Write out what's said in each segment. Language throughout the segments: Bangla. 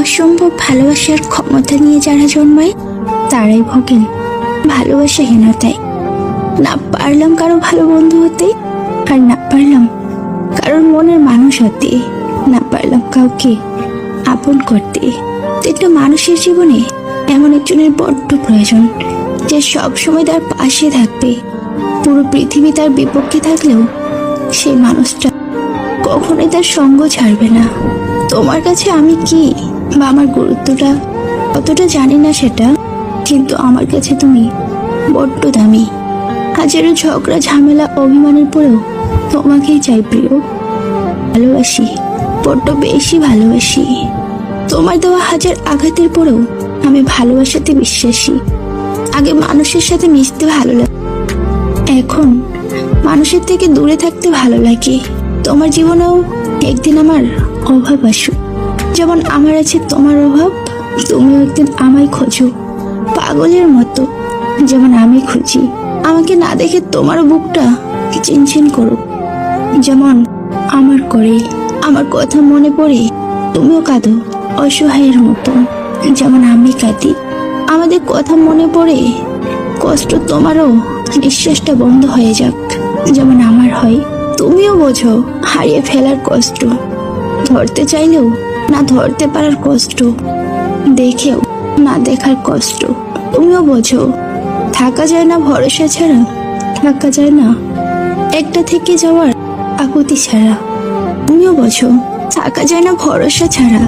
অসম্ভব ভালোবাসার ক্ষমতা নিয়ে যারা জন্মায়, তারাই ভোগেন। ভালোবাসাহীনতায় না পারলাম কারও ভালো বন্ধু হতে, আর না পারলাম কারোর মনের মানুষ হতে। না পারলাম কাউকে আপন করতে। তো একটা মানুষের জীবনে এমন একজনের বড্ড প্রয়োজন, যে সব সময় তার পাশে থাকবে। পুরো পৃথিবী তার বিপক্ষে থাকলেও সেই মানুষটা কখনোই তার সঙ্গ ছাড়বে না। তোমার কাছে আমি কি? বা আমার গুরুত্বটা অতটা জানি না সেটা, কিন্তু আমার কাছে তুমি বড্ড দামি। হাজারো ঝগড়া, ঝামেলা, অভিমানের পরেও তোমাকেই চাই প্রিয়। ভালোবাসি, বড্ড বেশি ভালোবাসি। তোমার দেওয়া হাজার আঘাতের পরেও আমি ভালোবাসাতে বিশ্বাসী। আগে মানুষের সাথে মিশতে ভালো লাগে এখন মানুষের থেকে দূরে থাকতে ভালো লাগে। তোমার জীবনেও একদিন আমার অভাব আসুক। যেমন আমার আছে তোমার অভাব, তুমিও একদিন আমায় খোঁজো। পাগলের মতো, যেমন আমি খুঁজি। আমাকে না দেখে তোমার বুকটা চিনচিন করুক। যেমন আমার করে, আমার কথা মনে পড়ে, তুমিও কাঁদো, অসহায়ের মতো। যেমন আমি কাঁদি, আমাদের কথা মনে পড়ে, কষ্ট তোমারও নিঃশ্বাসটা বন্ধ হয়ে যাক। যেমন আমার হয়, তুমিও বোঝো, হারিয়ে ফেলার কষ্ট। ধরতে চাইলেও না ধরতে পারার কষ্ট, দেখেও না দেখার কষ্ট। তুমিও বোঝো, থাকা যায় না ভরসা ছাড়া, থাকা যায় না। একটা থেকে যাওয়ার আকুতি ছাড়া। তুমিও বোঝো, থাকা যায় না ভরসা ছাড়া,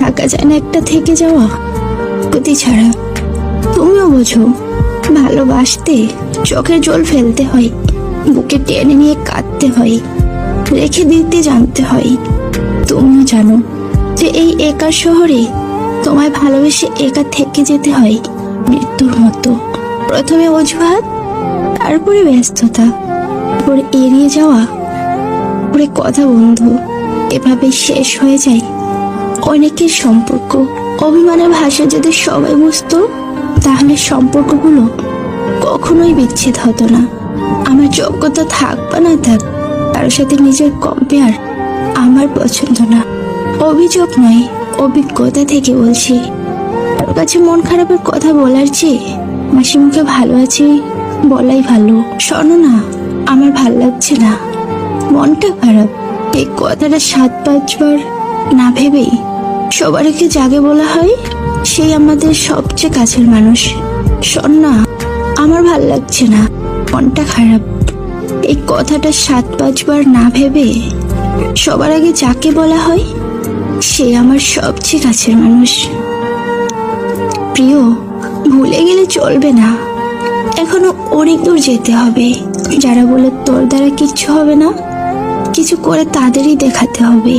থাকা যায় না একটা থেকে যাওয়া আকুতি ছাড়া। তুমিও বোঝো, ভালোবাসতে চোখের জল ফেলতে হয়, বুকে টেনে নিয়ে কাঁদতে হয়, রেখে দিতে জানতে হয়। তুমিও জানো যে এই একা শহরে তোমায় ভালোবেসে একা থেকে যেতে হয় মৃত্যুর মতো। প্রথমে অজুহাত, তারপরে ব্যস্ততা, তারপরে এড়িয়ে যাওয়া পরে কথা বন্ধু। এভাবে শেষ হয়ে যায় অনেকের সম্পর্ক। অভিমানের ভাষা যদি সবাই বুঝতো, তাহলে সম্পর্কগুলো কখনোই বিচ্ছেদ হতো না। আমার যোগ্যতা থাক বা না থাক কারোর সাথে নিজের কম্পেয়ার আমার পছন্দ না। অভিযোগ নয়, অভিজ্ঞতা থেকে বলছি। কারোর কাছে মন খারাপের কথা বলার চেয়ে মাসি মুখে ভালো আছি বলাই ভালো। শোনো না, আমার ভালো লাগছে না। মনটা খারাপ, এই কথাটা সাত পাঁচবার না ভেবেই সবার আগে জাগে বলা হয়, সেই আমাদের সবচেয়ে কাছের মানুষ। শোন না, আমার ভালো লাগছে না, মনটা খারাপ। এই কথাটা সাত পাঁচবার না ভেবে সবার আগে যাকে বলা হয় সে আমার সবচেয়ে কাছের মানুষ। প্রিয়, ভুলে গেলে চলবে না। এখনও অনেক দূর যেতে হবে। যারা বলে তোর দ্বারা কিচ্ছু হবে না, কিছু করে তাদেরই দেখাতে হবে।